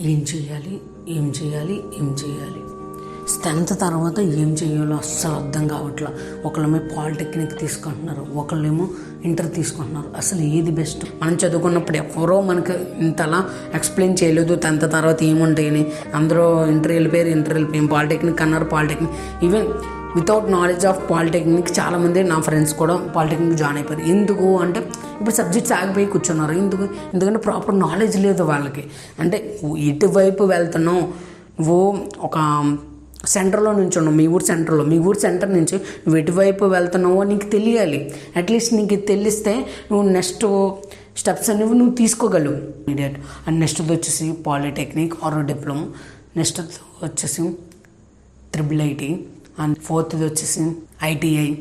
ఏం చేయాలి? ఏం చేయాలి? ఏం చేయాలి? టెన్త్ తర్వాత ఏం చేయాలో అస్సలు అర్థం కావట్లా. ఒకళ్ళేమో పాలిటెక్నిక్ తీసుకుంటున్నారు ఒకళ్ళేమో ఇంటర్ తీసుకుంటున్నారు. అసలు ఏది బెస్ట్? మనం చదువుకున్నప్పుడు ఎవరో మనకు ఇంతలా ఎక్స్ప్లెయిన్ చేయలేదు. టెన్త్ తర్వాత ఏముంటాయని. అందరూ ఇంటర్ వెళ్ళిపోయారు ఇంటర్ వెళ్ళిపోయాం పాలిటెక్నిక్ అన్నారు polytechnic. Even without knowledge of polytechnic చాలామంది నా ఫ్రెండ్స్ కూడా పాలిటెక్నిక్ జాయిన్ అయిపోయారు. ఎందుకు అంటే ఇప్పుడు సబ్జెక్ట్స్ ఆగిపోయి కూర్చున్నారు. ఎందుకు? ఎందుకంటే ప్రాపర్ నాలెడ్జ్ లేదు వాళ్ళకి. అంటే ఎటువైపు వెళ్తున్నావు నువ్వు ఒక సెంటర్లో నుంచి ఉన్నావు మీ ఊరు సెంటర్లో మీ ఊరు సెంటర్ నుంచి నువ్వు ఎటువైపు వెళ్తున్నావో నీకు తెలియాలి. అట్లీస్ట్ నీకు తెలిస్తే నువ్వు నెక్స్ట్ స్టెప్స్ అనేవి నువ్వు తీసుకోగలవు. ఇమీడియట్ అండ్ నెక్స్ట్ వచ్చేసి పాలిటెక్నిక్ ఆర్ డిప్లొమా నెక్స్ట్ వచ్చేసి త్రిబుల్ ఐటీ అండ్ ఫోర్త్ది వచ్చేసి ఐటీఐ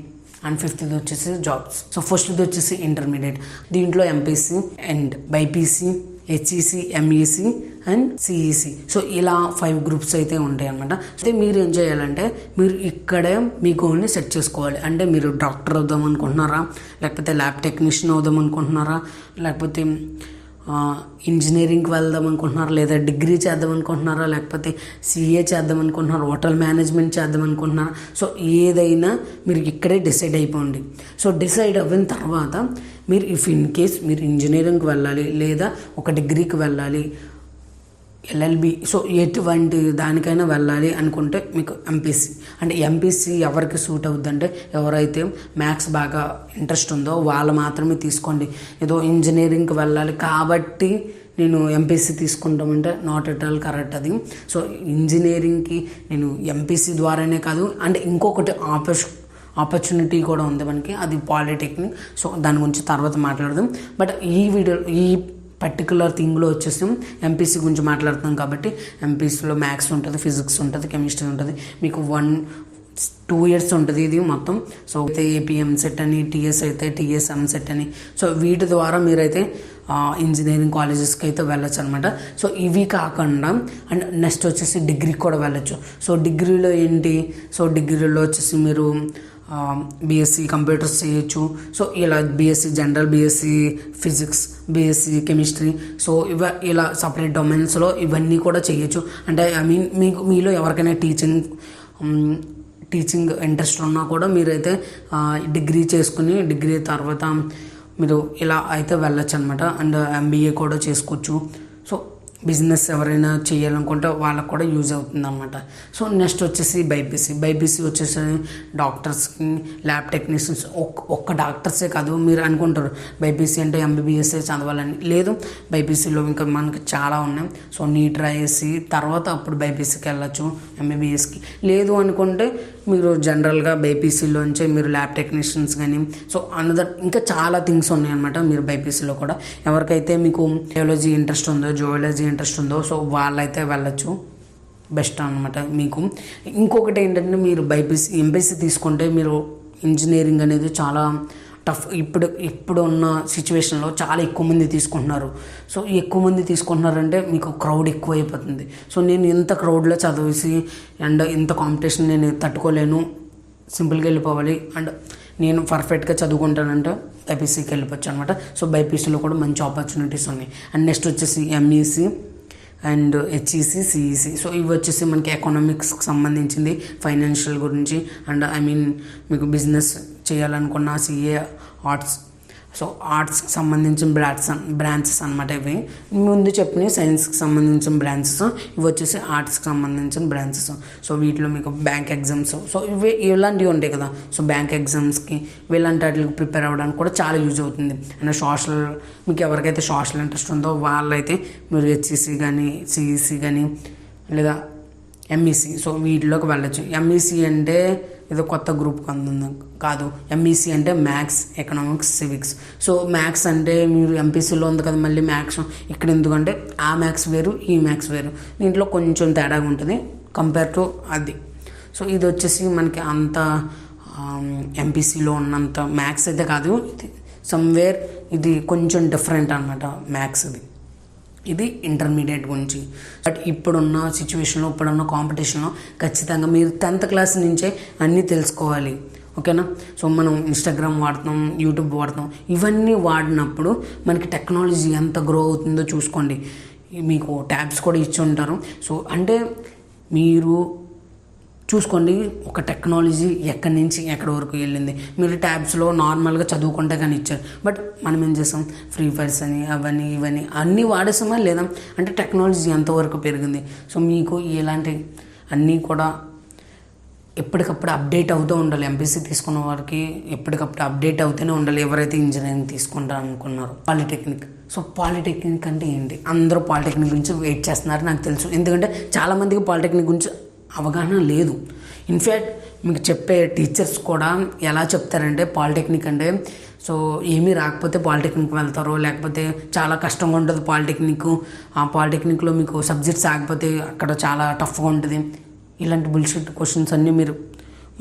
అండ్ ఫిఫ్త్ది వచ్చేసి జాబ్స్. సో ఫస్ట్ది వచ్చేసి ఇంటర్మీడియట్. దీంట్లో MPC and BiPC HEC MEC and CEC so ఇలా ఫైవ్ గ్రూప్స్ అయితే ఉంటాయి అనమాట అయితే మీరు ఏం చేయాలంటే మీరు ఇక్కడే మీ గోల్ని సెట్ చేసుకోవాలి. అంటే మీరు డాక్టర్ అవుదాం అనుకుంటున్నారా? లేకపోతే ల్యాబ్ టెక్నీషియన్ అవుదాం అనుకుంటున్నారా? లేకపోతే ఇంజనీరింగ్కి వెళ్దాం అనుకుంటున్నారా లేదా డిగ్రీ చేద్దాం అనుకుంటున్నారా లేకపోతే సిఏ చేద్దాం అనుకుంటున్నారా హోటల్ మేనేజ్మెంట్ చేద్దాం అనుకుంటున్నారా? సో ఏదైనా మీరు ఇక్కడే డిసైడ్ అయిపోండి. సో డిసైడ్ అయిన తర్వాత మీరు ఇఫ్ ఇన్ కేస్ మీరు ఇంజనీరింగ్కి వెళ్ళాలి లేదా ఒక డిగ్రీకి వెళ్ళాలి ఎల్ఎల్బి. సో ఎటువంటి దానికైనా వెళ్ళాలి అనుకుంటే మీకు ఎంపీసీ అంటే ఎంపీసీ ఎవరికి సూట్ అవుద్దంటే ఎవరైతే మ్యాథ్స్ బాగా ఇంట్రెస్ట్ ఉందో వాళ్ళు మాత్రమే తీసుకోండి. ఏదో ఇంజనీరింగ్కి వెళ్ళాలి కాబట్టి నేను ఎంపీసీ తీసుకుంటామంటే నాట్ ఎట్ ఆల్ కరెక్ట్ అది. సో ఇంజనీరింగ్కి నేను ఎంపీసీ ద్వారానే కాదు అంటే ఇంకొకటి ఆపర్చు ఆపర్చునిటీ కూడా ఉంది మనకి అది పాలిటెక్నిక్. సో దాని గురించి తర్వాత మాట్లాడదాం. బట్ ఈ వీడియో ఈ పర్టికులర్ థింగ్లో వచ్చేసి ఎంపీసీ గురించి మాట్లాడుతున్నాం కాబట్టి ఎంపీసీలో మ్యాథ్స్ ఉంటుంది ఫిజిక్స్ ఉంటుంది కెమిస్ట్రీ ఉంటుంది. మీకు వన్ టూ ఇయర్స్ ఉంటుంది ఇది మొత్తం. సో అయితే ఏపీఎం సెట్ అని టీఎస్ అయితే టీఎస్ఎం సెట్ అని. సో వీటి ద్వారా మీరైతే ఇంజనీరింగ్ కాలేజెస్కి అయితే వెళ్ళొచ్చు అనమాట సో ఇవి కాకుండా అండ్ నెక్స్ట్ వచ్చేసి డిగ్రీకి కూడా వెళ్ళొచ్చు. సో డిగ్రీలో ఏంటి? సో డిగ్రీలో వచ్చేసి మీరు బీఎస్సీ కంప్యూటర్స్ చేయొచ్చు. సో ఇలా BSc general BSc physics BSc chemistry so ఇవ ఇలా సపరేట్ డొమైన్స్లో ఇవన్నీ కూడా చేయొచ్చు. అంటే ఐ మీన్ మీకు మీలో ఎవరికైనా టీచింగ్ టీచింగ్ ఇంట్రెస్ట్ ఉన్నా కూడా మీరైతే డిగ్రీ చేసుకుని డిగ్రీ తర్వాత మీరు ఇలా అయితే వెళ్ళొచ్చు అనమాట అండ్ ఎంబీఏ కూడా చేసుకోవచ్చు. సో బిజినెస్ ఎవరైనా చేయాలనుకుంటే వాళ్ళకు కూడా యూజ్ అవుతుంది అనమాట సో నెక్స్ట్ వచ్చేసి బైపీసీ. బైపీసీ వచ్చేసి డాక్టర్స్కి ల్యాబ్ టెక్నీషియన్స్ ఒక్క ఒక్క డాక్టర్సే కాదు మీరు అనుకుంటారు. బైపీసీ అంటే ఎంబీబీఎస్ఏ చదవాలని. లేదు బైపీసీలో ఇంకా మనకి చాలా ఉన్నాయి. సో నీట్ రాయేసి తర్వాత అప్పుడు బైపీసీకి వెళ్ళచ్చు ఎంబీబీఎస్కి. లేదు అనుకుంటే మీరు జనరల్గా బైపీసీలోంచి మీరు ల్యాబ్ టెక్నీషియన్స్ కానీ సో అనదర్ ఇంకా చాలా థింగ్స్ ఉన్నాయన్నమాట మీరు బైపీసీలో కూడా. ఎవరికైతే మీకు బయాలజీ ఇంట్రెస్ట్ ఉందో జువాలజీ ఇంట్రెస్ట్ ఉందో సో వాళ్ళైతే వెళ్ళచ్చు. బెస్ట్ అనమాట మీకు. ఇంకొకటి ఏంటంటే మీరు బైపీసీ ఎంపీసీ తీసుకుంటే మీరు ఇంజనీరింగ్ అనేది చాలా టఫ్. ఇప్పుడు ఇప్పుడు ఉన్న సిచ్యువేషన్లో చాలా ఎక్కువ మంది తీసుకుంటున్నారు. సో ఎక్కువ మంది తీసుకుంటున్నారంటే మీకు క్రౌడ్ ఎక్కువ అయిపోతుంది సో నేను ఇంత క్రౌడ్లో చదివేసి అండ్ ఇంత కాంపిటీషన్ నేను తట్టుకోలేను. సింపుల్గా వెళ్ళిపోవాలి. అండ్ నేను పర్ఫెక్ట్గా చదువుకుంటానంటే బైపీసీకి వెళ్ళిపోవచ్చు అనమాట సో బైపీసీలో కూడా మంచి ఆపర్చునిటీస్ ఉన్నాయి. అండ్ నెక్స్ట్ వచ్చేసి MEC and HEC CEC so ఇవి వచ్చేసి మనకి ఎకనామిక్స్కి సంబంధించింది ఫైనాన్షియల్ గురించి. అండ్ ఐ మీన్ మీకు బిజినెస్ చేయాలనుకున్న సిఏ ఆర్ట్స్ సో ఆర్ట్స్కి సంబంధించిన బ్రాడ్స్ బ్రాంచెస్ అనమాట ఇవి. ముందు చెప్పిన సైన్స్కి సంబంధించిన బ్రాంచెస్ ఇవి వచ్చేసి ఆర్ట్స్కి సంబంధించిన బ్రాంచెస్ సో వీటిలో మీకు బ్యాంక్ ఎగ్జామ్స్ సో ఇవి ఇలాంటివి ఉంటాయి కదా. సో బ్యాంక్ ఎగ్జామ్స్కి ఇలాంటి వాటికి ప్రిపేర్ అవ్వడానికి కూడా చాలా యూజ్ అవుతుంది. అండ్ సోషల్ మీకు ఎవరికైతే సోషల్ ఇంట్రెస్ట్ ఉందో వాళ్ళైతే మీరు హెచ్ఈసీ కానీ సిఈసి కానీ లేదా ఎంఈసి సో వీటిలోకి వెళ్ళచ్చు. ఎంఈసి అంటే ఏదో కొత్త గ్రూప్ అందుంది కాదు ఎంఈసీ అంటే maths economics civics. So maths అంటే మీరు ఎంపీసీలో ఉంది కదా మళ్ళీ మ్యాథ్స్. ఇక్కడ ఎందుకంటే ఆ మ్యాథ్స్ వేరు ఈ మ్యాథ్స్ వేరు. దీంట్లో కొంచెం తేడాగా ఉంటుంది కంపేర్ టు అది. సో ఇది వచ్చేసి మనకి అంత ఎంపీసీలో ఉన్నంత మ్యాథ్స్ అయితే కాదు సమ్వేర్ ఇది కొంచెం డిఫరెంట్ అనమాట మ్యాథ్స్ ఇది. ఇది ఇంటర్మీడియట్ గురించి. బట్ ఇప్పుడున్న సిచ్యువేషన్లో ఇప్పుడున్న కాంపిటీషన్లో ఖచ్చితంగా మీరు టెన్త్ క్లాస్ నుంచే అన్నీ తెలుసుకోవాలి. ఓకేనా సో మనం ఇన్స్టాగ్రామ్ వాడుతాం యూట్యూబ్ వాడతాం ఇవన్నీ వాడినప్పుడు మనకి టెక్నాలజీ ఎంత గ్రో అవుతుందో చూసుకోండి. మీకు ట్యాబ్స్ కూడా ఇచ్చి ఉంటారు. సో అంటే మీరు చూసుకోండి. ఒక టెక్నాలజీ ఎక్కడి నుంచి ఎక్కడి వరకు వెళ్ళింది? మీరు ట్యాబ్స్లో నార్మల్గా చదువుకుంటే కానీ ఇచ్చారు. బట్ మనం ఏం చేస్తాం? ఫ్రీ ఫైర్స్ అని అవన్నీ ఇవన్నీ అన్నీ వాడేసామా లేదా? అంటే టెక్నాలజీ ఎంతవరకు పెరిగింది? సో మీకు ఇలాంటి అన్నీ కూడా ఎప్పటికప్పుడు అప్డేట్ అవుతూ ఉండాలి. ఎంపీసీ తీసుకున్న వారికి ఎప్పటికప్పుడు అప్డేట్ అవుతూనే ఉండాలి. ఎవరైతే ఇంజనీరింగ్ తీసుకుంటారు అనుకున్నారో. పాలిటెక్నిక్ సో పాలిటెక్నిక్ అంటే ఏంటి? అందరూ పాలిటెక్నిక్ గురించి వెయిట్ చేస్తున్నారు నాకు తెలుసు. ఎందుకంటే చాలామందికి పాలిటెక్నిక్ గురించి అవగాహన లేదు. ఇన్ఫ్యాక్ట్ మీకు చెప్పే టీచర్స్ కూడా ఎలా చెప్తారంటే పాలిటెక్నిక్ అంటే సో ఏమీ రాకపోతే పాలిటెక్నిక్ వెళ్తారు లేకపోతే చాలా కష్టంగా ఉంటుంది పాలిటెక్నిక్ ఆ పాలిటెక్నిక్లో మీకు సబ్జెక్ట్స్ ఆగిపోతే అక్కడ చాలా టఫ్గా ఉంటుంది. ఇలాంటి బుల్షిట్ క్వశ్చన్స్ అన్నీ మీరు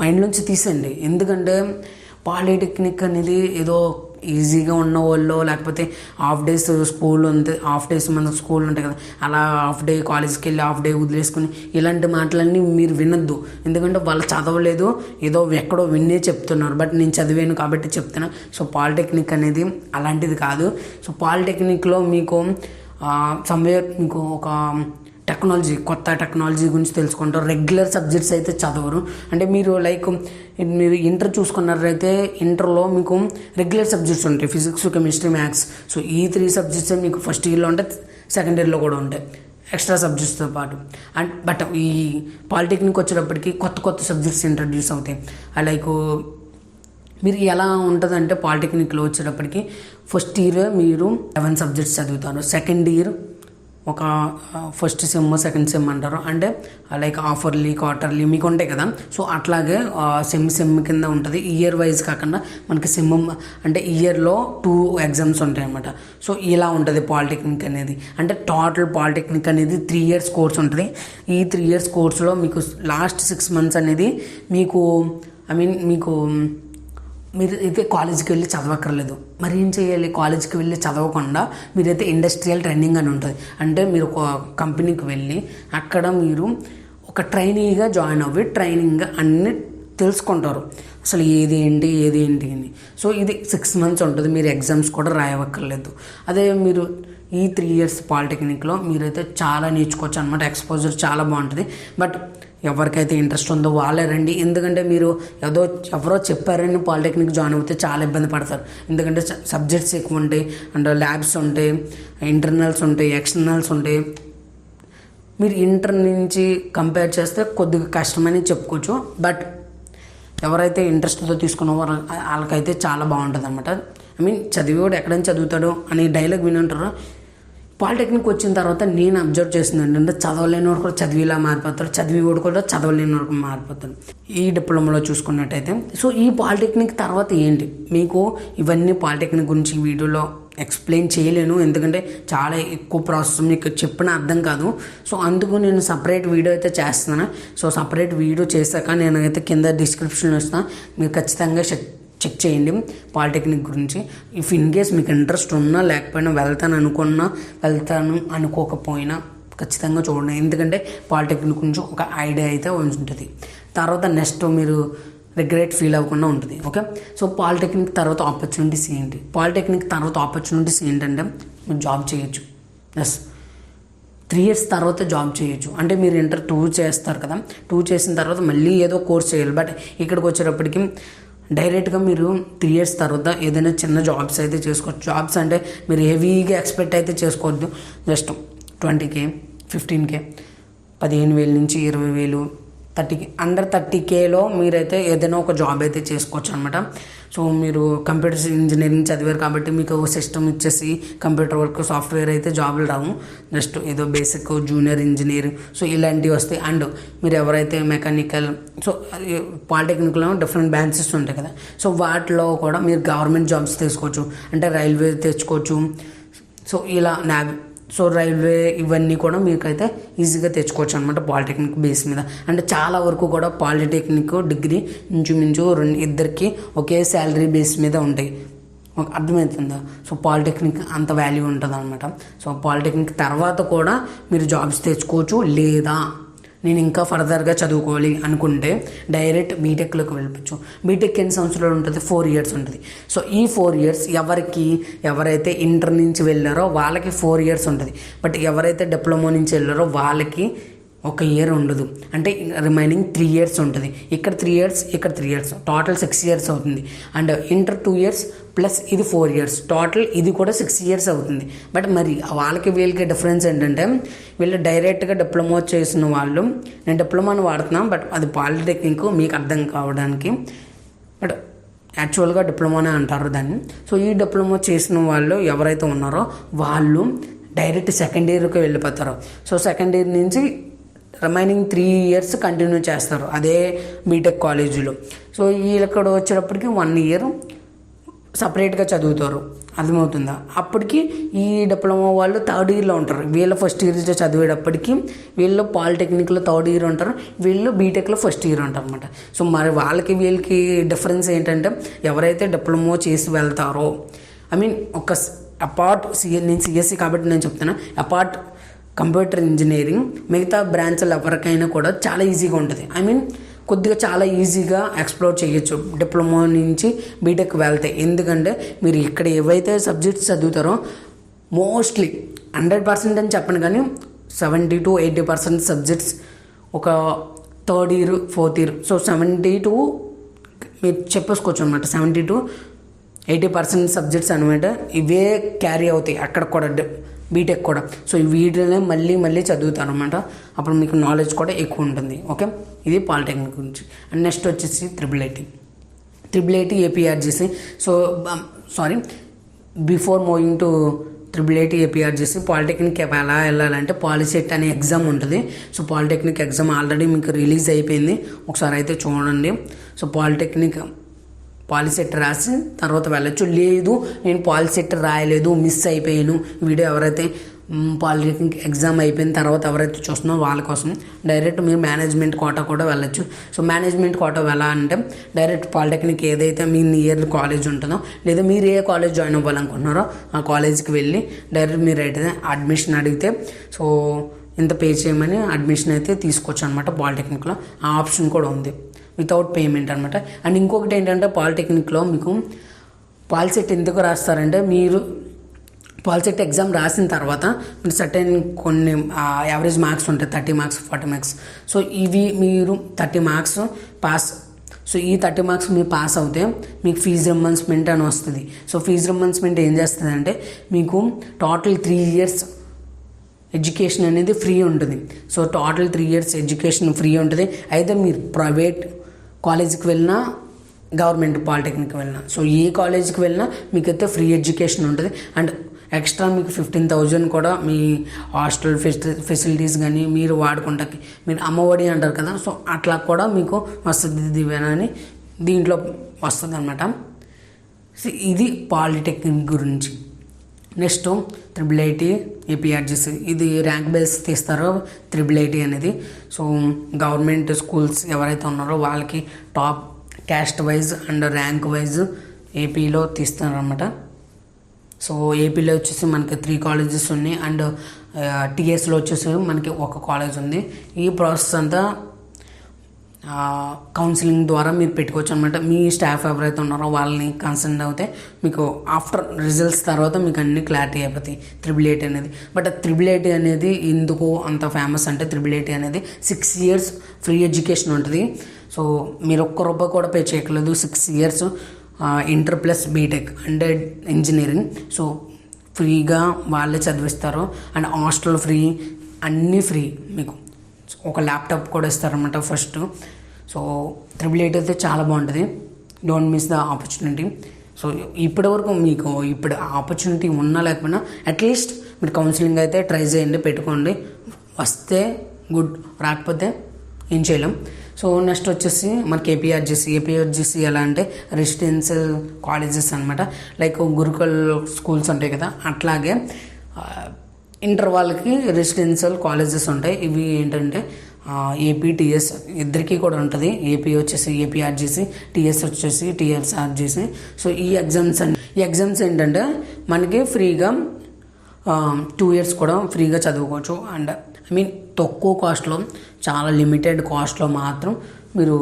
మైండ్ నుంచి తీసండి ఎందుకంటే పాలిటెక్నిక్ అనేది ఏదో ఈజీగా ఉన్న వాళ్ళు లేకపోతే హాఫ్ డేస్ స్కూల్ ఉంది హాఫ్ డేస్ మన స్కూల్ ఉంటాయి కదా అలా హాఫ్ డే కాలేజ్కి వెళ్ళి హాఫ్ డే వదిలేసుకుని ఇలాంటి మాటలన్నీ మీరు వినొద్దు. ఎందుకంటే వాళ్ళు చదవలేదు ఏదో ఎక్కడో విన్నే చెప్తున్నారు. బట్ నేను చదివాను కాబట్టి చెప్తున్నా. సో పాలిటెక్నిక్ అనేది అలాంటిది కాదు. సో పాలిటెక్నిక్లో మీకు సమ్వేర్ మీకు ఒక టెక్నాలజీ కొత్త టెక్నాలజీ గురించి తెలుసుకుంటారు. రెగ్యులర్ సబ్జెక్ట్స్ అయితే చదవరు. అంటే మీరు లైక్ మీరు ఇంటర్ చూసుకున్నారైతే ఇంటర్లో మీకు రెగ్యులర్ సబ్జెక్ట్స్ ఉంటాయి. ఫిజిక్స్ కెమిస్ట్రీ మ్యాథ్స్ సో ఈ త్రీ సబ్జెక్ట్స్ మీకు ఫస్ట్ ఇయర్లో ఉంటాయి సెకండ్ ఇయర్లో కూడా ఉంటాయి. ఎక్స్ట్రా సబ్జెక్ట్స్తో పాటు. అండ్ బట్ ఈ పాలిటెక్నిక్ వచ్చేటప్పటికి కొత్త కొత్త సబ్జెక్ట్స్ ఇంట్రడ్యూస్ అవుతాయి. లైక్ మీరు ఎలా ఉంటుందంటే పాలిటెక్నిక్లో వచ్చేటప్పటికి ఫస్ట్ ఇయర్ మీరు లెవెన్ సబ్జెక్ట్స్ చదువుతారు. సెకండ్ ఇయర్ ఒక ఫస్ట్ సెమ్ సెకండ్ సెమ్ అంటారు. అంటే లైక్ ఆఫర్లీ క్వార్టర్లీ మీకు ఉంటాయి కదా. సో అట్లాగే సెమ్ సెమ్ కింద ఉంటుంది. ఇయర్ వైజ్ కాకుండా మనకి సెమ్ అంటే ఇయర్లో టూ ఎగ్జామ్స్ ఉంటాయి అన్నమాట. సో ఇలా ఉంటుంది పాలిటెక్నిక్ అనేది. అంటే టోటల్ పాలిటెక్నిక్ అనేది త్రీ ఇయర్స్ కోర్స్ ఉంటుంది. ఈ త్రీ ఇయర్స్ కోర్సులో మీకు లాస్ట్ సిక్స్ మంత్స్ అనేది మీకు ఐ మీన్ మీకు మీరు అయితే కాలేజీకి వెళ్ళి చదవక్కర్లేదు. మరి ఏం చేయాలి? కాలేజీకి వెళ్ళి చదవకుండా మీరైతే ఇండస్ట్రియల్ ట్రైనింగ్ అని ఉంటుంది. అంటే మీరు ఒక కంపెనీకి వెళ్ళి అక్కడ మీరు ఒక ట్రైనీగా జాయిన్ అవ్వి ట్రైనింగ్ అన్ని తెలుసుకుంటారు. అసలు ఏది ఏంటి ఏది ఏంటి అని. సో ఇది సిక్స్ మంత్స్ ఉంటుంది. మీరు ఎగ్జామ్స్ కూడా రాయవక్కర్లేదు. అదే మీరు ఈ త్రీ ఇయర్స్ పాలిటెక్నిక్లో మీరైతే చాలా నేర్చుకోవచ్చు అనమాట ఎక్స్పోజర్ చాలా బాగుంటుంది. బట్ ఎవరికైతే ఇంట్రెస్ట్ ఉందో వాళ్ళే రండి. ఎందుకంటే మీరు ఏదో ఎవరో చెప్పారని పాలిటెక్నిక్ జాయిన్ అవుతే చాలా ఇబ్బంది పడతారు. ఎందుకంటే సబ్జెక్ట్స్ ఎక్కువ ఉంటాయి. అండ్ ల్యాబ్స్ ఉంటాయి. ఇంటర్నల్స్ ఉంటాయి. ఎక్స్టర్నల్స్ ఉంటాయి. మీరు ఇంటర్ నుంచి కంపేర్ చేస్తే కొద్దిగా కష్టమని చెప్పుకోవచ్చు. బట్ ఎవరైతే ఇంట్రెస్ట్తో తీసుకున్న వారు వాళ్ళకైతే చాలా బాగుంటుంది అనమాట ఐ మీన్ చదివేవాడు ఎక్కడైనా చదువుతాడో అని డైలాగ్ విని ఉంటారో. పాలిటెక్నిక్ వచ్చిన తర్వాత నేను అబ్జర్వ్ చేసింది ఏంటంటే చదవలేని వాడు కూడా చదివిలా మారిపోతాడు. చదివేవాడు కూడా చదవలేని వరకు మారిపోతాడు. ఈ డిప్లొమాలో చూసుకున్నట్టయితే. సో ఈ పాలిటెక్నిక్ తర్వాత ఏంటి? మీకు ఇవన్నీ పాలిటెక్నిక్ గురించి వీడియోలో ఎక్స్ప్లెయిన్ చేయలేను. ఎందుకంటే చాలా ఎక్కువ ప్రాసెస్ మీకు చెప్పిన అర్థం కాదు. సో అందుకు నేను సపరేట్ వీడియో అయితే చేస్తున్నాను. సో సపరేట్ వీడియో చేశాక నేను అయితే కింద డిస్క్రిప్షన్లో ఇస్తాను మీరు ఖచ్చితంగా చెక్ చేయండి పాలిటెక్నిక్ గురించి. ఇఫ్ ఇన్ కేస్ మీకు ఇంట్రెస్ట్ ఉన్నా లేకపోయినా వెళ్తాను అనుకున్నా వెళ్తాను అనుకోకపోయినా ఖచ్చితంగా చూడండి. ఎందుకంటే పాలిటెక్నిక్ గురించి ఒక ఐడియా అయితే ఉంటుంది. తర్వాత నెక్స్ట్ మీరు రిగ్రెట్ ఫీల్ అవ్వకుండా ఉంటుంది. ఓకే? సో పాలిటెక్నిక్ తర్వాత ఆపర్చునిటీస్ ఏంటి? పాలిటెక్నిక్ తర్వాత ఆపర్చునిటీస్ ఏంటంటే మీరు జాబ్ చేయొచ్చు. ఎస్ త్రీ ఇయర్స్ తర్వాత జాబ్ చేయొచ్చు. అంటే మీరు ఇంటర్ టూ చేస్తారు కదా? టూ చేసిన తర్వాత మళ్ళీ ఏదో కోర్స్ చేయాలి. బట్ ఇక్కడికి వచ్చేటప్పటికి డైరెక్ట్గా మీరు త్రీ ఇయర్స్ తర్వాత ఏదైనా చిన్న జాబ్స్ అయితే చేసుకోవచ్చు. జాబ్స్ అంటే మీరు హెవీగా ఎక్స్పెక్ట్ అయితే చేసుకోవద్దు. Just twenty K fifteen K పదిహేను వేల నుంచి ఇరవై వేలు థర్టీ అండర్ థర్టీ కేలో మీరైతే ఏదైనా ఒక జాబ్ అయితే చేసుకోవచ్చు అనమాట సో మీరు కంప్యూటర్ ఇంజనీరింగ్ చదివారు కాబట్టి మీకు సిస్టమ్ ఇచ్చేసి కంప్యూటర్ వర్క్ సాఫ్ట్వేర్ అయితే జాబులు రావు. జస్ట్ ఏదో బేసిక్ జూనియర్ ఇంజనీరింగ్ సో ఇలాంటివి వస్తాయి. అండ్ మీరు ఎవరైతే మెకానికల్ సో పాలిటెక్నిక్లో డిఫరెంట్ బ్రాంచెస్ ఉంటాయి కదా. సో వాటిలో కూడా మీరు గవర్నమెంట్ జాబ్స్ తీసుకోవచ్చు. అంటే రైల్వే తెచ్చుకోవచ్చు. సో ఇలా నావి సో రైల్వే ఇవన్నీ కూడా మీకైతే ఈజీగా తెచ్చుకోవచ్చు అనమాట పాలిటెక్నిక్ బేస్ మీద. అంటే చాలా వరకు కూడా పాలిటెక్నిక్ డిగ్రీ ఇంచుమించు రెండు ఇద్దరికి ఒకే శాలరీ బేస్ మీద ఉంటాయి. అర్థమవుతుందా? సో పాలిటెక్నిక్ అంత వాల్యూ ఉంటుంది అనమాట సో పాలిటెక్నిక్ తర్వాత కూడా మీరు జాబ్స్ తెచ్చుకోవచ్చు లేదా నేను ఇంకా ఫర్దర్గా చదువుకోవాలి అనుకుంటే డైరెక్ట్ బీటెక్లోకి వెళ్ళచ్చు బీటెక్ ఎన్ని సంవత్సరాలు ఉంటుంది? ఫోర్ ఇయర్స్ ఉంటుంది. సో ఈ ఫోర్ ఇయర్స్ ఎవరికి ఎవరైతే ఇంటర్ నుంచి వెళ్ళారో వాళ్ళకి ఫోర్ ఇయర్స్ ఉంటుంది. బట్ ఎవరైతే డిప్లొమా నుంచి వెళ్ళారో వాళ్ళకి ఒక ఇయర్ ఉండదు. అంటే రిమైనింగ్ త్రీ ఇయర్స్ ఉంటుంది. ఇక్కడ త్రీ ఇయర్స్ ఇక్కడ three years total six years అవుతుంది. And inter two years plus ఇది ఫోర్ ఇయర్స్ టోటల్ ఇది కూడా సిక్స్ ఇయర్స్ అవుతుంది. బట్ మరి వాళ్ళకి వీళ్ళకి డిఫరెన్స్ ఏంటంటే వీళ్ళు డైరెక్ట్గా డిప్లొమా చేసిన వాళ్ళు నేను డిప్లొమాని వాడుతున్నాం బట్ అది పాలిటెక్నిక్ మీకు అర్థం కావడానికి. బట్ యాక్చువల్గా డిప్లొమానే అంటారు దాన్ని. సో ఈ డిప్లొమా చేసిన వాళ్ళు ఎవరైతే ఉన్నారో వాళ్ళు డైరెక్ట్ సెకండ్ ఇయర్కి వెళ్ళిపోతారు. సో సెకండ్ ఇయర్ నుంచి రిమైనింగ్ త్రీ ఇయర్స్ కంటిన్యూ చేస్తారు అదే బీటెక్ కాలేజీలో. సో వీళ్ళక్కడ వచ్చేటప్పటికి వన్ ఇయర్ సపరేట్గా చదువుతారు. అర్థమవుతుందా? అప్పటికి ఈ డిప్లొమా వాళ్ళు థర్డ్ ఇయర్లో ఉంటారు. వీళ్ళు ఫస్ట్ ఇయర్ చదివేటప్పటికి వీళ్ళు పాలిటెక్నిక్లో థర్డ్ ఇయర్ ఉంటారు వీళ్ళు బీటెక్లో ఫస్ట్ ఇయర్ ఉంటారు అనమాట సో మరి వాళ్ళకి వీళ్ళకి డిఫరెన్స్ ఏంటంటే ఎవరైతే డిప్లొమా చేసి వెళ్తారో ఐ మీన్ ఒక అపార్ట్ సిఎ నేను సిఎస్సి కాబట్టి నేను చెప్తున్నా అపార్ట్ కంప్యూటర్ ఇంజనీరింగ్ మిగతా బ్రాంచ్లు ఎవరికైనా కూడా చాలా ఈజీగా ఉంటుంది. ఐ మీన్ కొద్దిగా చాలా ఈజీగా ఎక్స్ప్లోర్ చేయొచ్చు. డిప్లొమా నుంచి బీటెక్ వెళ్తే. ఎందుకంటే మీరు ఇక్కడ ఏవైతే సబ్జెక్ట్స్ చదువుతారో మోస్ట్లీ హండ్రెడ్ పర్సెంట్ అని చెప్పను కానీ seventy to eighty percent subjects ఒక third year fourth year. So seventy to మీరు చెప్పేసుకోవచ్చు అనమాట seventy to eighty percent subjects అనమాట ఇవే క్యారీ అవుతాయి. అక్కడ కూడా బీటెక్ కూడా. సో ఈ వీటినే మళ్ళీ మళ్ళీ చదువుతారు అనమాట అప్పుడు మీకు నాలెడ్జ్ కూడా ఎక్కువ ఉంటుంది. ఓకే ఇది పాలిటెక్నిక్ గురించి. అండ్ నెక్స్ట్ వచ్చేసి triple IT triple IT APRJC so sorry before moving to triple IT APRJC polytechnic ఎలా వెళ్ళాలంటే పాలిసెట్ అనే ఎగ్జామ్ ఉంటుంది. సో పాలిటెక్నిక్ ఎగ్జామ్ ఆల్రెడీ మీకు రిలీజ్ అయిపోయింది. ఒకసారి అయితే చూడండి. సో పాలిటెక్నిక్ పాలిసెట్ రాసి తర్వాత వెళ్ళొచ్చు. లేదు నేను పాలిసెట్ రాయలేదు మిస్ అయిపోయాను. వీడియో ఎవరైతే పాలిటెక్నిక్ ఎగ్జామ్ అయిపోయిన తర్వాత ఎవరైతే చూస్తున్నారో వాళ్ళ కోసం డైరెక్ట్ మీరు మేనేజ్మెంట్ కోటా కూడా వెళ్ళచ్చు. సో మేనేజ్మెంట్ కోటా ఎలా అంటే డైరెక్ట్ పాలిటెక్నిక్ ఏదైతే మీ నియర్ కాలేజ్ ఉంటుందో లేదా మీరు ఏ కాలేజ్ జాయిన్ అవ్వాలనుకుంటున్నారో ఆ కాలేజ్కి వెళ్ళి డైరెక్ట్ మీరు అయితే అడ్మిషన్ అడిగితే సో ఇంత పే చేయమని అడ్మిషన్ అయితే తీసుకోవచ్చు అనమాట పాలిటెక్నిక్లో ఆ ఆప్షన్ కూడా ఉంది. వితౌట్ పేమెంట్ అనమాట అండ్ ఇంకొకటి ఏంటంటే పాలిటెక్నిక్లో మీకు పాలిసెట్ ఎందుకు రాస్తారంటే మీరు పాలిసెట్ ఎగ్జామ్ రాసిన తర్వాత మీరు సర్టెన్ కొన్ని యావరేజ్ మార్క్స్ ఉంటాయి thirty marks forty marks so ఇవి మీరు థర్టీ మార్క్స్ పాస్ సో ఈ థర్టీ మార్క్స్ మీరు పాస్ అవుతే మీకు ఫీజు రింబర్స్మెంట్ అని వస్తుంది. సో ఫీజు రింబర్స్మెంట్ ఏం చేస్తుంది అంటే మీకు టోటల్ త్రీ ఇయర్స్ ఎడ్యుకేషన్ అనేది ఫ్రీ ఉంటుంది. So total three years education free ఉంటుంది. అయితే మీరు ప్రైవేట్ కాలేజీకి వెళ్ళినా గవర్నమెంట్ పాలిటెక్నిక్ వెళ్ళినా. సో ఏ కాలేజీకి వెళ్ళినా మీకైతే ఫ్రీ ఎడ్యుకేషన్ ఉంటుంది. అండ్ ఎక్స్ట్రా మీకు ఫిఫ్టీన్ థౌజండ్ కూడా మీ హాస్టల్ ఫెసిలిటీస్ కానీ మీరు వాడుకుంటాకి. మీరు అమ్మఒడి అంటారు కదా సో అట్లా కూడా మీకు వస్తుంది దివేనా అని దీంట్లో వస్తుంది అనమాట సో ఇది పాలిటెక్నిక్ గురించి. నెక్స్ట్ త్రిబుల్ ఐటీ ఏపీఆర్జీస్ ఇది ర్యాంక్ బేస్ తీస్తారో త్రిబుల్ ఐటీ అనేది. సో గవర్నమెంట్ స్కూల్స్ ఎవరైతే ఉన్నారో వాళ్ళకి top caste wise and rank wise ఏపీలో తీస్తారనమాట సో ఏపీలో వచ్చేసి మనకి త్రీ కాలేజెస్ ఉన్నాయి అండ్ టీఎస్లో వచ్చేసి మనకి ఒక కాలేజ్ ఉంది. ఈ ప్రాసెస్ అంతా కౌన్సిలింగ్ ద్వారా మీరు పెట్టుకోవచ్చు అనమాట మీ స్టాఫ్ ఎవరైతే ఉన్నారో వాళ్ళని కన్సర్న్ అవుతే మీకు ఆఫ్టర్ రిజల్ట్స్ తర్వాత మీకు అన్ని క్లారిటీ అయిపోతాయి త్రిబుల్ ఎయిటీ అనేది. బట్ త్రిబుల్ ఎయిటీ అనేది ఎందుకు అంత ఫేమస్ అంటే త్రిబుల్ ఎయిటీ అనేది సిక్స్ ఇయర్స్ ఫ్రీ ఎడ్యుకేషన్ ఉంటుంది. సో మీరు ఒక్క రూపాయి కూడా పే చేయట్లేదు six years inter plus BTech and engineering so ఫ్రీగా వాళ్ళే చదివిస్తారు. అండ్ హాస్టల్ ఫ్రీ అన్నీ ఫ్రీ మీకు. ఒక ల్యాప్టాప్ కూడా ఇస్తారనమాట ఫస్ట్ సో త్రిబుల్ ఎయిట్ అయితే చాలా బాగుంటుంది. Don't miss the opportunity so ఇప్పటి వరకు మీకు ఇప్పుడు ఆపర్చునిటీ ఉన్నా లేకపోయినా అట్లీస్ట్ మీరు కౌన్సిలింగ్ అయితే ట్రై చేయండి పెట్టుకోండి. వస్తే గుడ్ రాకపోతే ఏం చేయలేం. సో నెక్స్ట్ వచ్చేసి మనకి కేపీఆర్జీసీ ఏపీఆర్జీసీ ఎలా అంటే రెసిడెన్షియల్ కాలేజెస్ అనమాట లైక్ గురుకుల్ స్కూల్స్ ఉంటాయి కదా అట్లాగే ఇంటర్ వాళ్ళకి రెసిడెన్షియల్ కాలేజెస్ ఉంటాయి. ఇవి ఏంటంటే ఏపీ టీఎస్ ఇద్దరికీ కూడా ఉంటుంది. ఏపీ వచ్చేసి ఏపీఆర్జీసీ టీఎస్ వచ్చేసి టీఎస్ఆర్జీసీ సో. ఈ ఎగ్జామ్స్ ఈ ఎగ్జామ్స్ ఏంటంటే మనకి ఫ్రీగా టూ ఇయర్స్ కూడా ఫ్రీగా చదువుకోవచ్చు. అండ్ ఐ మీన్ తక్కువ కాస్ట్లో చాలా లిమిటెడ్ కాస్ట్లో మాత్రం మీరు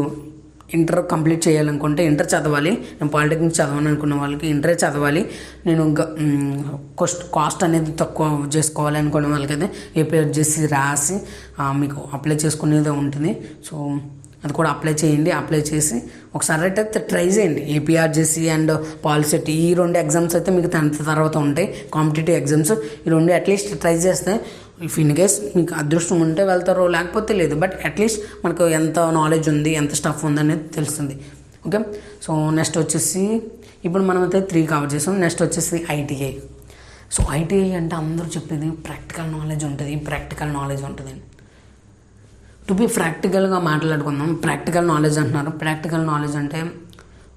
ఇంటర్ కంప్లీట్ చేయాలనుకుంటే ఇంటర్ చదవాలి. నేను పాలిటెక్నిక్ చదవను అనుకున్న వాళ్ళకి ఇంటరే చదవాలి. నేను కాస్ట్ కాస్ట్ అనేది తక్కువ చేసుకోవాలి అనుకునే వాళ్ళకి అయితే ఏపీఆర్జేసి రాసి మీకు అప్లై చేసుకునేది ఉంటుంది. సో అది కూడా అప్లై చేయండి. అప్లై చేసి ఒకసారి అయితే ట్రై చేయండి. ఏపీఆర్జేసీ అండ్ పాలిసెట్ ఈ రెండు ఎగ్జామ్స్ అయితే మీకు టెన్త్ తర్వాత ఉంటాయి. కాంపిటేటివ్ ఎగ్జామ్స్ ఈ రెండు అట్లీస్ట్ ట్రై చేస్తే ఇఫ్ ఇన్ కేస్ మీకు అదృష్టం ఉంటే వెళ్తారు లేకపోతే లేదు బట్ అట్లీస్ట్ మనకు ఎంత నాలెడ్జ్ ఉంది ఎంత స్టఫ్ ఉంది అనేది తెలుస్తుంది. ఓకే సో నెక్స్ట్ వచ్చేసి ఇప్పుడు మనం అయితే త్రీ కవర్ చేసాం. నెక్స్ట్ వచ్చేసి ఐటీఐ సో ఐటీఐ అంటే అందరూ చెప్పేది ప్రాక్టికల్ నాలెడ్జ్ ఉంటుంది ప్రాక్టికల్ నాలెడ్జ్ ఉంటుంది. టు బి ప్రాక్టికల్గా మాట్లాడుకుందాం. ప్రాక్టికల్ నాలెడ్జ్ అంటున్నారు. ప్రాక్టికల్ నాలెడ్జ్ అంటే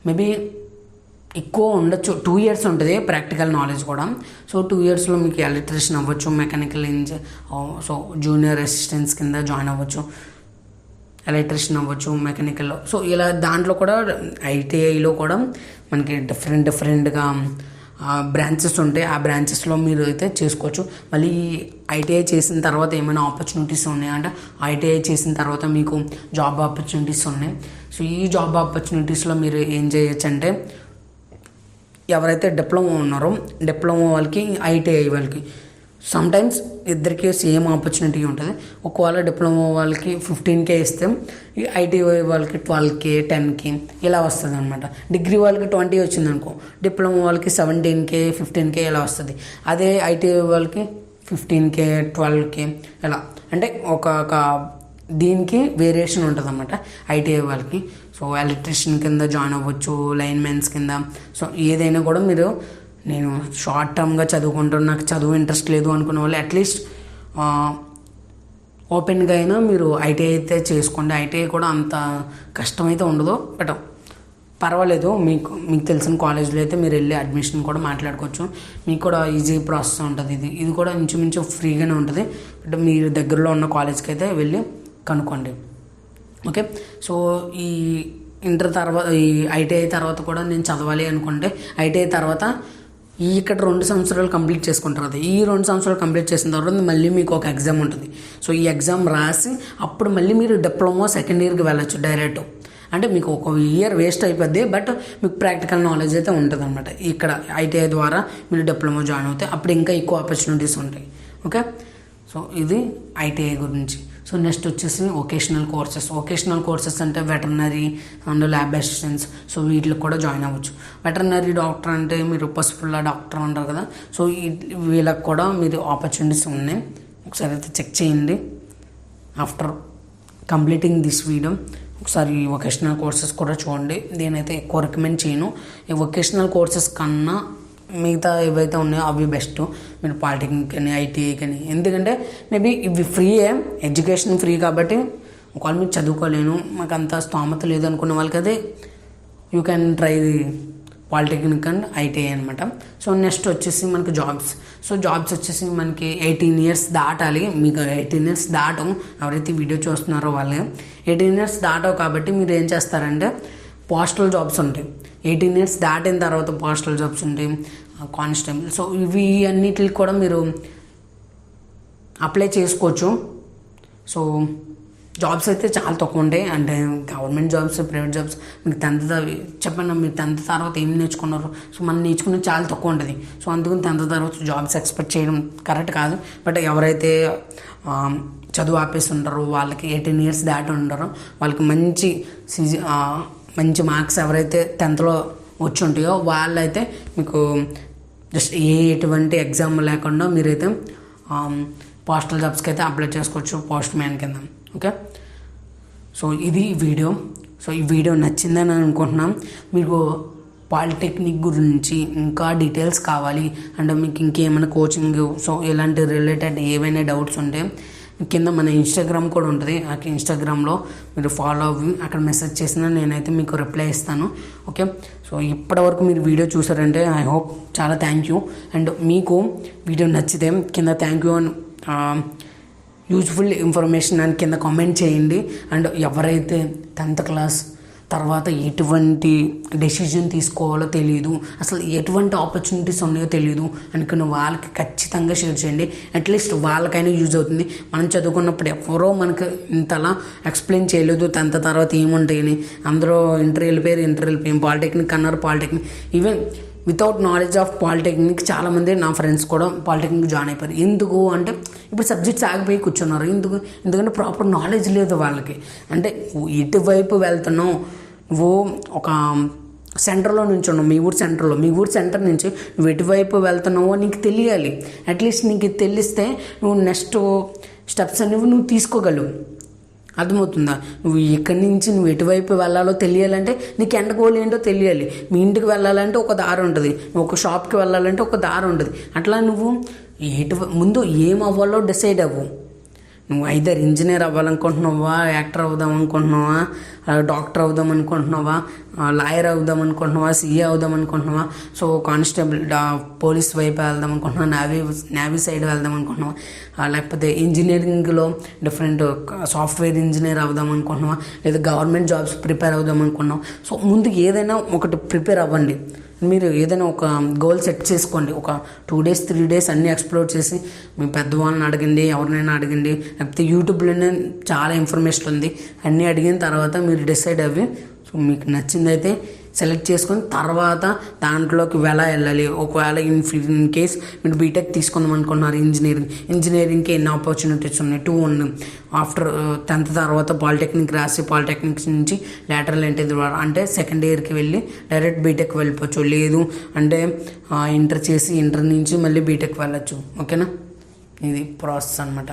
మేబీ ఎక్కువ ఉండొచ్చు. టూ ఇయర్స్ ఉంటుంది ప్రాక్టికల్ నాలెడ్జ్ కూడా. సో టూ ఇయర్స్లో మీకు ఎలక్ట్రిషియన్ అవ్వచ్చు మెకానికల్ ఇంజ సో జూనియర్ అసిస్టెంట్స్ కింద జాయిన్ అవ్వచ్చు. ఎలక్ట్రిషియన్ అవ్వచ్చు మెకానికల్ సో ఇలా దాంట్లో కూడా ఐటీఐలో కూడా మనకి డిఫరెంట్ డిఫరెంట్గా బ్రాంచెస్ ఉంటాయి. ఆ బ్రాంచెస్లో మీరు అయితే చేసుకోవచ్చు. మళ్ళీ ఐటీఐ చేసిన తర్వాత ఏమైనా ఆపర్చునిటీస్ ఉన్నాయంటే ఐటీఐ చేసిన తర్వాత మీకు జాబ్ ఆపర్చునిటీస్ ఉన్నాయి. సో ఈ జాబ్ ఆపర్చునిటీస్లో మీరు ఏం చేయొచ్చు అంటే ఎవరైతే డిప్లొమా ఉన్నారో డిప్లొమా వాళ్ళకి ఐటీఐ వాళ్ళకి సమ్టైమ్స్ ఇద్దరికీ ఇద్దరికి సేమ్ ఆపర్చునిటీ ఉంటుంది. ఒకవేళ డిప్లొమా వాళ్ళకి ఫిఫ్టీన్ కే ఇస్తే ఐటీఐ వాళ్ళకి ట్వెల్వ్ కే టెన్ కే ఇలా వస్తుంది అనమాట డిగ్రీ వాళ్ళకి ట్వంటీ వచ్చింది అనుకో డిప్లొమా వాళ్ళకి సెవెంటీన్ కే ఫిఫ్టీన్ కే ఇలా వస్తుంది. అదే ఐటీఐ వాళ్ళకి ఫిఫ్టీన్ కే ట్వెల్వ్ కే ఇలా. అంటే ఒక ఒక దీనికి వేరియేషన్ ఉంటుంది అనమాట ఐటీఐ వాళ్ళకి. సో ఎలక్ట్రిషియన్ కింద జాయిన్ అవ్వచ్చు లైన్మెన్స్ కింద. సో ఏదైనా కూడా మీరు నేను షార్ట్ టర్మ్గా చదువుకుంటాను నాకు చదువు ఇంట్రెస్ట్ లేదు అనుకున్న వాళ్ళు అట్లీస్ట్ ఓపెన్గా అయినా మీరు ఐటీఐ అయితే చేసుకోండి. ఐటీఐ కూడా అంత కష్టమైతే ఉండదు బట్ పర్వాలేదు. మీకు మీకు తెలిసిన కాలేజ్లో అయితే మీరు వెళ్ళి అడ్మిషన్ కూడా మాట్లాడుకోవచ్చు. మీకు కూడా ఈజీ ప్రాసెస్ ఉంటుంది ఇది. ఇది కూడా ఇంచుమించు ఫ్రీగానే ఉంటుంది. బట్ మీరు దగ్గరలో ఉన్న కాలేజ్కి అయితే వెళ్ళి కనుక్కోండి. ఓకే? సో ఈ ఇంటర్ తర్వాత ఈ ఐటీఐ తర్వాత కూడా నేను చదవాలి అనుకుంటే ఐటీఐ తర్వాత ఈ ఇక్కడ రెండు సంవత్సరాలు కంప్లీట్ చేసుకుంటారు అది. ఈ రెండు సంవత్సరాలు కంప్లీట్ చేసిన తర్వాత మళ్ళీ మీకు ఒక ఎగ్జామ్ ఉంటుంది. సో ఈ ఎగ్జామ్ రాసి అప్పుడు మళ్ళీ మీరు డిప్లొమా సెకండ్ ఇయర్కి వెళ్ళొచ్చు డైరెక్ట్. అంటే మీకు ఒక ఇయర్ వేస్ట్ అయిపోద్ది బట్ మీకు ప్రాక్టికల్ నాలెడ్జ్ అయితే ఉంటుంది అనమాట ఇక్కడ ఐటీఐ ద్వారా మీరు డిప్లొమా జాయిన్ అవుతే అప్పుడు ఇంకా ఎక్కువ ఆపర్చునిటీస్ ఉంటాయి. ఓకే? సో ఇది ఐటీఐ గురించి. సో నెక్స్ట్ వచ్చేసి వొకేషనల్ కోర్సెస్ వొకేషనల్ కోర్సెస్ అంటే veterinary and lab assistants so వీటికి కూడా జాయిన్ అవ్వచ్చు. వెటర్నరీ డాక్టర్ అంటే మీరు పసుపుల్ల డాక్టర్ అంటారు కదా. సో వీళ్ళకి కూడా మీరు ఆపర్చునిటీస్ ఉన్నాయి. ఒకసారి అయితే చెక్ చేయండి. ఆఫ్టర్ కంప్లీటింగ్ దిస్ వీడియో ఒకసారి ఈ వొకేషనల్ కోర్సెస్ కూడా చూడండి. నేనైతే ఎక్కువ రికమెండ్ చేయను. ఈ వొకేషనల్ కోర్సెస్ కన్నా మిగతా ఏవైతే ఉన్నాయో అవి బెస్ట్ మీరు పాలిటెక్నిక్ కానీ ఐటీఐ కానీ. ఎందుకంటే మేబీ ఇవి ఫ్రీయే ఎడ్యుకేషన్ ఫ్రీ కాబట్టి ఒకవేళ మీరు చదువుకోలేను మాకు అంత స్తోమత లేదు అనుకున్న వాళ్ళకి అయితే you can try the polytechnic and ITI అనమాట సో నెక్స్ట్ వచ్చేసి మనకి జాబ్స్ సో జాబ్స్ వచ్చేసి మనకి ఎయిటీన్ ఇయర్స్ దాటాలి. మీకు ఎయిటీన్ ఇయర్స్ దాటం. ఎవరైతే వీడియో చూస్తున్నారో వాళ్ళే. ఎయిటీన్ ఇయర్స్ దాటవు కాబట్టి మీరు ఏం చేస్తారంటే పోస్టల్ జాబ్స్ ఉంటాయి. ఎయిటీన్ ఇయర్స్ దాటిన తర్వాత పోస్టల్ జాబ్స్ ఉంటాయి. కానిస్టేబుల్. సో ఇవి అన్నిటికి కూడా మీరు అప్లై చేసుకోవచ్చు. సో జాబ్స్ అయితే చాలా తక్కువ ఉంటాయి. అంటే గవర్నమెంట్ జాబ్స్ ప్రైవేట్ జాబ్స్ మీకు టెన్త్ చెప్పండి మీరు టెన్త్ తర్వాత ఏం నేర్చుకున్నారు? సో మనం నేర్చుకున్నది చాలా తక్కువ ఉంటుంది. సో అందుకని టెన్త్ తర్వాత జాబ్స్ ఎక్స్పెక్ట్ చేయడం కరెక్ట్ కాదు. బట్ ఎవరైతే చదువు ఆపేస్తుంటారో వాళ్ళకి ఎయిటీన్ ఇయర్స్ దాటి ఉంటారో వాళ్ళకి మంచి సీజీ మంచి మార్క్స్ ఎవరైతే టెన్త్లో వచ్చి ఉంటాయో వాళ్ళైతే మీకు జస్ట్ ఏ ఎటువంటి ఎగ్జామ్ లేకుండా మీరైతే పోస్టల్ జాబ్స్కి అయితే అప్లై చేసుకోవచ్చు పోస్ట్ మ్యాన్ కింద. ఓకే సో ఇది వీడియో. సో ఈ వీడియో నచ్చిందని అనుకుంటున్నాం. మీకు పాలిటెక్నిక్ గురించి ఇంకా డీటెయిల్స్ కావాలి. అంటే మీకు ఇంకేమైనా కోచింగ్ సో ఇలాంటి రిలేటెడ్ ఏవైనా డౌట్స్ ఉంటే కింద మన ఇన్స్టాగ్రామ్ కూడా ఉంటుంది. ఆ ఇన్స్టాగ్రామ్లో మీరు ఫాలో అవ్వి అక్కడ మెసేజ్ చేసినా నేనైతే మీకు రిప్లై ఇస్తాను. ఓకే సో ఇప్పటివరకు మీరు వీడియో చూసారంటే ఐ హోప్ చాలా థ్యాంక్ యూ అండ్ మీకు వీడియో నచ్చితే కింద థ్యాంక్ యూ అని యూజ్ఫుల్ ఇన్ఫర్మేషన్ అని కింద కామెంట్ చేయండి. అండ్ ఎవరైతే టెన్త్ క్లాస్ తర్వాత ఎటువంటి డెసిజన్ తీసుకోవాలో తెలియదు అసలు ఎటువంటి ఆపర్చునిటీస్ ఉన్నాయో తెలియదు అనుకున్న వాళ్ళకి ఖచ్చితంగా షేర్ చేయండి. అట్లీస్ట్ వాళ్ళకైనా యూజ్ అవుతుంది. మనం చదువుకున్నప్పుడు ఎవరో మనకు ఇంతలా ఎక్స్ప్లెయిన్ చేయలేదు. టెన్త్ తర్వాత ఏముంటాయని. అందరూ ఇంటర్ వెళ్ళిపోయారు ఇంటర్ వెళ్ళిపోయాం పాలిటెక్నిక్ అన్నారు polytechnic even without knowledge of polytechnic చాలామంది నా ఫ్రెండ్స్ కూడా పాలిటెక్నిక్ జాయిన్ అయిపోయారు. ఎందుకు అంటే ఇప్పుడు సబ్జెక్ట్స్ ఆగిపోయి కూర్చున్నారు. ఎందుకు? ఎందుకంటే ప్రాపర్ నాలెడ్జ్ లేదు వాళ్ళకి. అంటే ఎటువైపు వెళ్తున్నాం. ఓ ఒక సెంటర్లో నుంచి ఉన్నావు మీ ఊరు సెంటర్లో. మీ ఊరు సెంటర్ నుంచి నువ్వు ఎటువైపు వెళ్తున్నావో నీకు తెలియాలి. అట్లీస్ట్ నీకు తెలిస్తే నువ్వు నెక్స్ట్ స్టెప్స్ అనేవి నువ్వు తీసుకోగలవు. అర్థమవుతుందా? నువ్వు ఇక్కడి నుంచి నువ్వు ఎటువైపు వెళ్ళాలో తెలియాలంటే నీకు ఎండ గోల్ ఏంటో తెలియాలి. మీ ఇంటికి వెళ్ళాలంటే ఒక దారి ఉంటుంది. ఒక షాప్కి వెళ్ళాలంటే ఒక దారి ఉంటుంది. అట్లా నువ్వు ఎటు ముందు ఏం అవ్వాలో డిసైడ్ అవ్వు. నువ్వు ఐదర్ ఇంజనీర్ అవ్వాలనుకుంటున్నావా యాక్టర్ అవుదాం అనుకుంటున్నావా డాక్టర్ అవుదాం అనుకుంటున్నావా లాయర్ అవుదాం అనుకుంటున్నావా సీఏ అవుదాం అనుకుంటున్నావా? సో కానిస్టేబుల్ పోలీస్ వైపు వెళ్దాం అనుకుంటున్నావా నావీ నేవీ సైడ్ వెళ్దాం అనుకుంటున్నావా? లేకపోతే ఇంజనీరింగ్లో డిఫరెంట్ సాఫ్ట్వేర్ ఇంజనీర్ అవుదాం అనుకుంటున్నావా? లేదా గవర్నమెంట్ జాబ్స్ ప్రిపేర్ అవుదాం అనుకున్నావు సో ముందు ఏదైనా ఒకటి ప్రిపేర్ అవ్వండి. మీరు ఏదైనా ఒక గోల్ సెట్ చేసుకోండి. ఒక టూ డేస్ త్రీ డేస్ అన్నీ ఎక్స్ప్లోర్ చేసి మీ పెద్దవాళ్ళని అడగండి ఎవరినైనా అడగండి లేకపోతే యూట్యూబ్లోనే చాలా ఇన్ఫర్మేషన్ ఉంది. అన్నీ అడిగిన తర్వాత మీరు డిసైడ్ అవ్వి సో మీకు నచ్చిందైతే సెలెక్ట్ చేసుకొని తర్వాత దాంట్లోకి ఎలా వెళ్ళాలి. ఒకవేళ ఇన్ ఇన్ కేస్ మీరు బీటెక్ తీసుకుందాం అనుకున్నారు ఇంజనీరింగ్. ఇంజనీరింగ్కి ఎన్ని ఆపర్చునిటీస్ ఉన్నాయి? టూ ఉన్నాయి ఆఫ్టర్ టెన్త్ తర్వాత పాలిటెక్నిక్ రాసి పాలిటెక్నిక్స్ నుంచి లేటరల్ ఎంట్రీ ద్వారా అంటే సెకండ్ ఇయర్కి వెళ్ళి డైరెక్ట్ బీటెక్ వెళ్ళిపోవచ్చు. లేదు అంటే uh, ఇంటర్ చేసి ఇంటర్ నుంచి మళ్ళీ బీటెక్ వెళ్ళచ్చు. ఓకేనా ఇది ప్రాసెస్ అనమాట